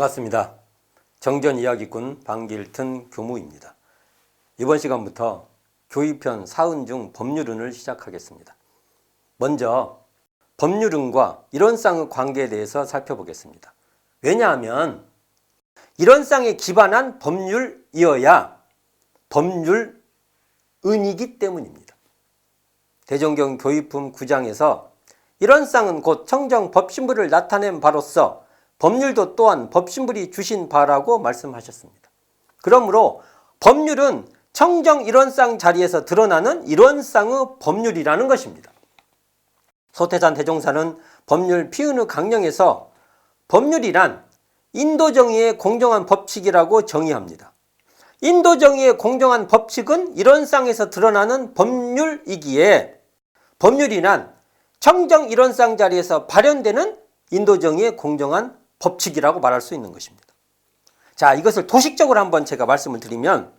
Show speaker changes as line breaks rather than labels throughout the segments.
반갑습니다. 정전 이야기꾼 방길튼 교무입니다. 이번 시간부터 교의편 사은 중 법률은을 시작하겠습니다. 먼저 법률은과 이론상의 관계에 대해서 살펴보겠습니다. 왜냐하면 이론상에 기반한 법률이어야 법률은이기 때문입니다. 대종경 교의품 9장에서 이론상은 곧 청정 법신부를 나타낸 바로서 법률도 또한 법신불이 주신 바라고 말씀하셨습니다. 그러므로 법률은 청정 이론상 자리에서 드러나는 이론상의 법률이라는 것입니다. 소태산 대종사는 법률 피은의 강령에서 법률이란 인도정의의 공정한 법칙이라고 정의합니다. 인도정의의 공정한 법칙은 이론상에서 드러나는 법률이기에 법률이란 청정 이론상 자리에서 발현되는 인도정의의 공정한 법칙이라고 말할 수 있는 것입니다. 자, 이것을 도식적으로 한번 제가 말씀을 드리면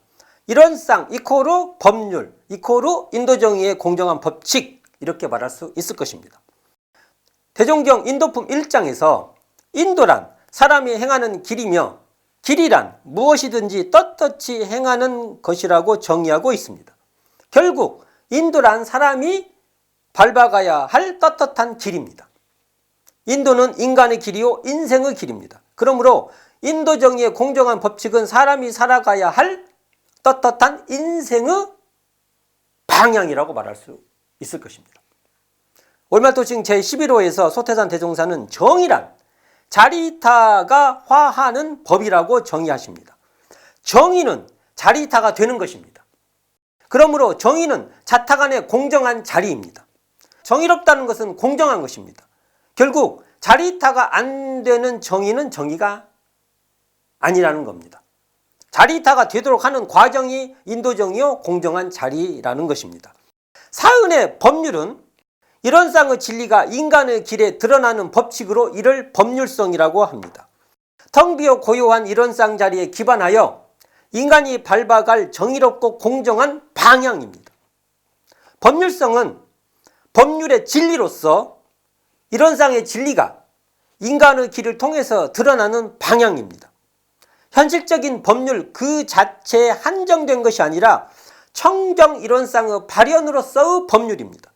이론상 이코르 법률 이코르 인도 정의의 공정한 법칙 이렇게 말할 수 있을 것입니다. 대종경 인도품 1장에서 인도란 사람이 행하는 길이며 길이란 무엇이든지 떳떳이 행하는 것이라고 정의하고 있습니다. 결국 인도란 사람이 밟아가야 할 떳떳한 길입니다. 인도는 인간의 길이요 인생의 길입니다. 그러므로 인도 정의의 공정한 법칙은 사람이 살아가야 할 떳떳한 인생의 방향이라고 말할 수 있을 것입니다. 올말도칭 제11호에서 소태산 대종사는 정의란 자리타가 화하는 법이라고 정의하십니다. 정의는 자리타가 되는 것입니다. 그러므로 정의는 자타 간의 공정한 자리입니다. 정의롭다는 것은 공정한 것입니다. 결국 자리타가 안 되는 정의는 정의가 아니라는 겁니다. 자리타가 되도록 하는 과정이 인도정의요 공정한 자리라는 것입니다. 사은의 법률은 이론상의 진리가 인간의 길에 드러나는 법칙으로 이를 법률성이라고 합니다. 텅 비어 고요한 이론상 자리에 기반하여 인간이 밟아갈 정의롭고 공정한 방향입니다. 법률성은 법률의 진리로서 이론상의 진리가 인간의 길을 통해서 드러나는 방향입니다. 현실적인 법률 그 자체에 한정된 것이 아니라 청정 이론상의 발현으로서의 법률입니다.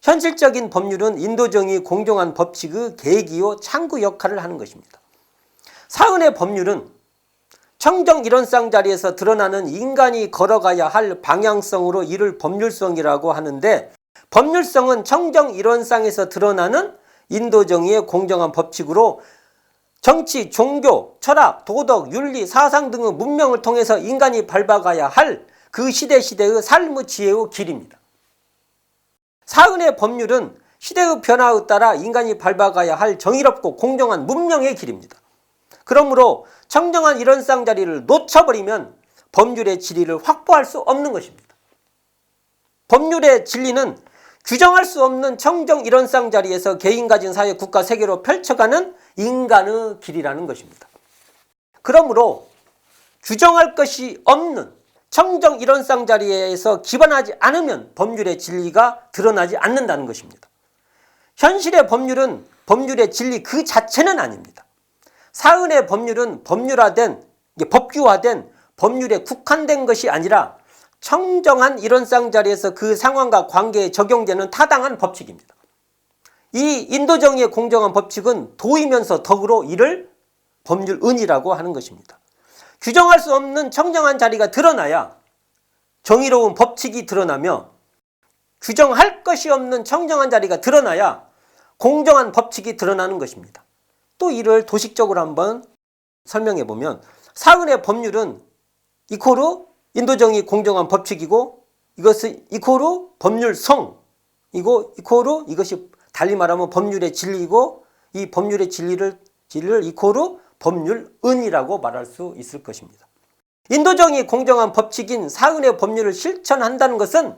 현실적인 법률은 인도정의 공정한 법칙의 계기요 창구 역할을 하는 것입니다. 사은의 법률은 청정 이론상 자리에서 드러나는 인간이 걸어가야 할 방향성으로 이를 법률성이라고 하는데 법률성은 청정 이론상에서 드러나는 인도 정의의 공정한 법칙으로 정치, 종교, 철학, 도덕, 윤리, 사상 등의 문명을 통해서 인간이 밟아가야 할 그 시대 시대의 삶의 지혜의 길입니다. 사은의 법률은 시대의 변화에 따라 인간이 밟아가야 할 정의롭고 공정한 문명의 길입니다. 그러므로 청정한 이론상 자리를 놓쳐버리면 법률의 진리를 확보할 수 없는 것입니다. 법률의 진리는 규정할 수 없는 청정 이론상 자리에서 개인 가진 사회 국가 세계로 펼쳐가는 인간의 길이라는 것입니다. 그러므로 규정할 것이 없는 청정 이론상 자리에서 기반하지 않으면 법률의 진리가 드러나지 않는다는 것입니다. 현실의 법률은 법률의 진리 그 자체는 아닙니다. 사은의 법률은 법률화된 법규화된 법률에 국한된 것이 아니라 청정한 이론상 자리에서 그 상황과 관계에 적용되는 타당한 법칙입니다. 이 인도정의의 공정한 법칙은 도이면서 덕으로 이를 법률은이라고 하는 것입니다. 규정할 수 없는 청정한 자리가 드러나야 정의로운 법칙이 드러나며 규정할 것이 없는 청정한 자리가 드러나야 공정한 법칙이 드러나는 것입니다. 또 이를 도식적으로 한번 설명해 보면 사은의 법률은 이코르 인도정의 공정한 법칙이고 이것은 이코르 법률성 이고 이코르 이것이 달리 말하면 법률의 진리고 이 법률의 진리를 진리를 이코르 법률은이라고 말할 수 있을 것입니다. 인도정의 공정한 법칙인 사은의 법률을 실천한다는 것은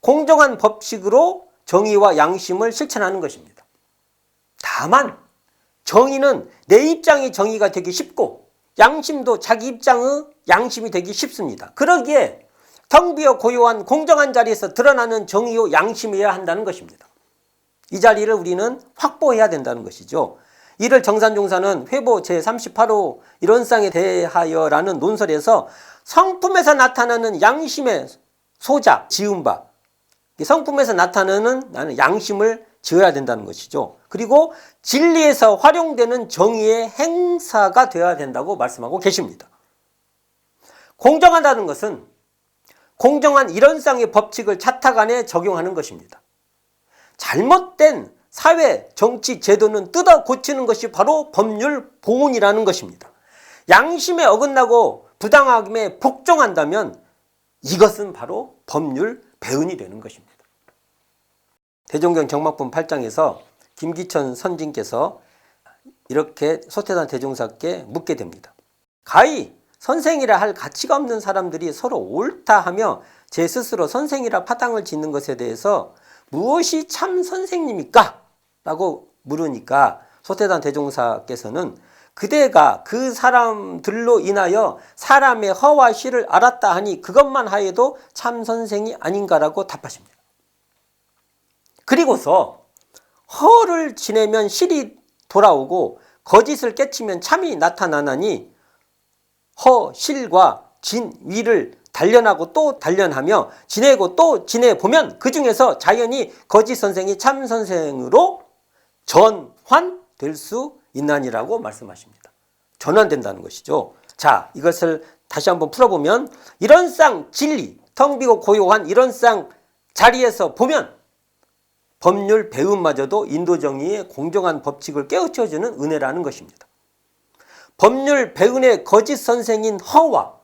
공정한 법칙으로 정의와 양심을 실천하는 것입니다. 다만 정의는 내 입장이 정의가 되기 쉽고 양심도 자기 입장의 양심이 되기 쉽습니다. 그러기에 텅 비어 고요한 공정한 자리에서 드러나는 정의요 양심이어야 한다는 것입니다. 이 자리를 우리는 확보해야 된다는 것이죠. 이를 정산종사는 회보 제38호 이론상에 대하여라는 논설에서 성품에서 나타나는 양심의 소자, 지은 바. 이 성품에서 나타나는 나는 양심을 지어야 된다는 것이죠. 그리고 진리에서 활용되는 정의의 행사가 되어야 된다고 말씀하고 계십니다. 공정하다는 것은 공정한 이론상의 법칙을 차탁안에 적용하는 것입니다. 잘못된 사회, 정치, 제도는 뜯어 고치는 것이 바로 법률 보훈이라는 것입니다. 양심에 어긋나고 부당함에 복종한다면 이것은 바로 법률 배은이 되는 것입니다. 대종경 정막품 8장에서 김기천 선진께서 이렇게 소태단 대종사께 묻게 됩니다. 가히 선생이라 할 가치가 없는 사람들이 서로 옳다 하며 제 스스로 선생이라 파당을 짓는 것에 대해서 무엇이 참 선생님입니까? 라고 물으니까 소태단 대종사께서는 그대가 그 사람들로 인하여 사람의 허와 실을 알았다 하니 그것만 하여도 참 선생이 아닌가라고 답하십니다. 그리고서 허를 지내면 실이 돌아오고 거짓을 깨치면 참이 나타나나니 허, 실과 진, 위를 단련하고 또 단련하며 지내고 또 지내보면 그 중에서 자연히 거짓 선생이 참 선생으로 전환될 수 있나니라고 말씀하십니다. 전환된다는 것이죠. 자, 이것을 다시 한번 풀어보면 이런 쌍 진리, 텅 비고 고요한 이런 쌍 자리에서 보면 법률 배움마저도 인도 정의의 공정한 법칙을 깨우쳐주는 은혜라는 것입니다. 법률 배운의 거짓 선생인 허와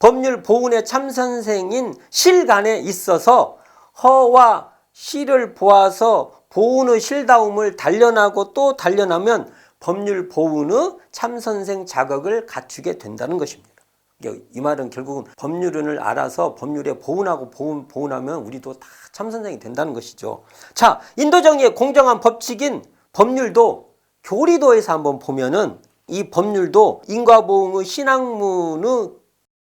법률 보훈의 참 선생인 실 간에 있어서 허와 실을 보아서 보훈의 실다움을 단련하고 또 단련하면 법률 보훈의 참 선생 자격을 갖추게 된다는 것입니다. 이 말은 결국은 법률을 알아서 법률에 보훈하고 보훈, 보훈하면 우리도 다 참선생이 된다는 것이죠. 자, 인도정의의 공정한 법칙인 법률도 교리도에서 한번 보면은 이 법률도 인과보응의 신학문의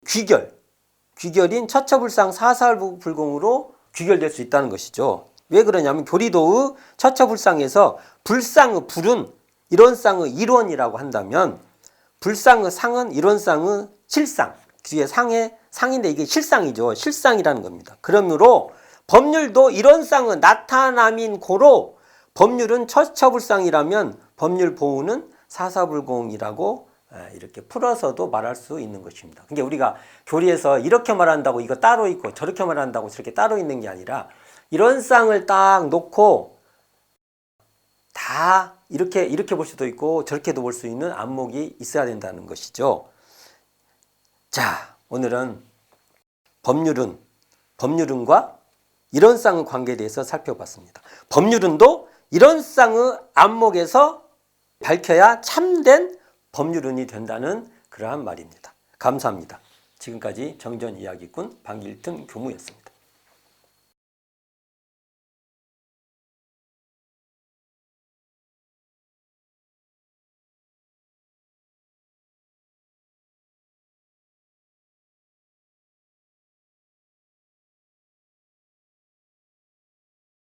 귀결, 귀결인 처처불상 사살불공으로 귀결될 수 있다는 것이죠. 왜 그러냐면 교리도의 처처불상에서 불상의 불은 이론상의 일원이라고 한다면 불상의 상은 이론상의 실상, 뒤에 상의 상인데 이게 실상이죠. 실상이라는 겁니다. 그러므로 법률도 이론상의 나타남인 고로 법률은 처처불상이라면 법률 보호는 사사불공이라고 이렇게 풀어서도 말할 수 있는 것입니다. 그러니까 우리가 교리에서 이렇게 말한다고 이거 따로 있고 저렇게 말한다고 저렇게 따로 있는 게 아니라 이런 쌍을 딱 놓고 다 이렇게 이렇게 볼 수도 있고 저렇게도 볼 수 있는 안목이 있어야 된다는 것이죠. 자, 오늘은 법률은 법률은과 이런 쌍의 관계에 대해서 살펴봤습니다. 법률은도 이런 쌍의 안목에서 밝혀야 참된 법률은이 된다는 그러한 말입니다. 감사합니다. 지금까지 정전 이야기꾼 방길등 교무였습니다.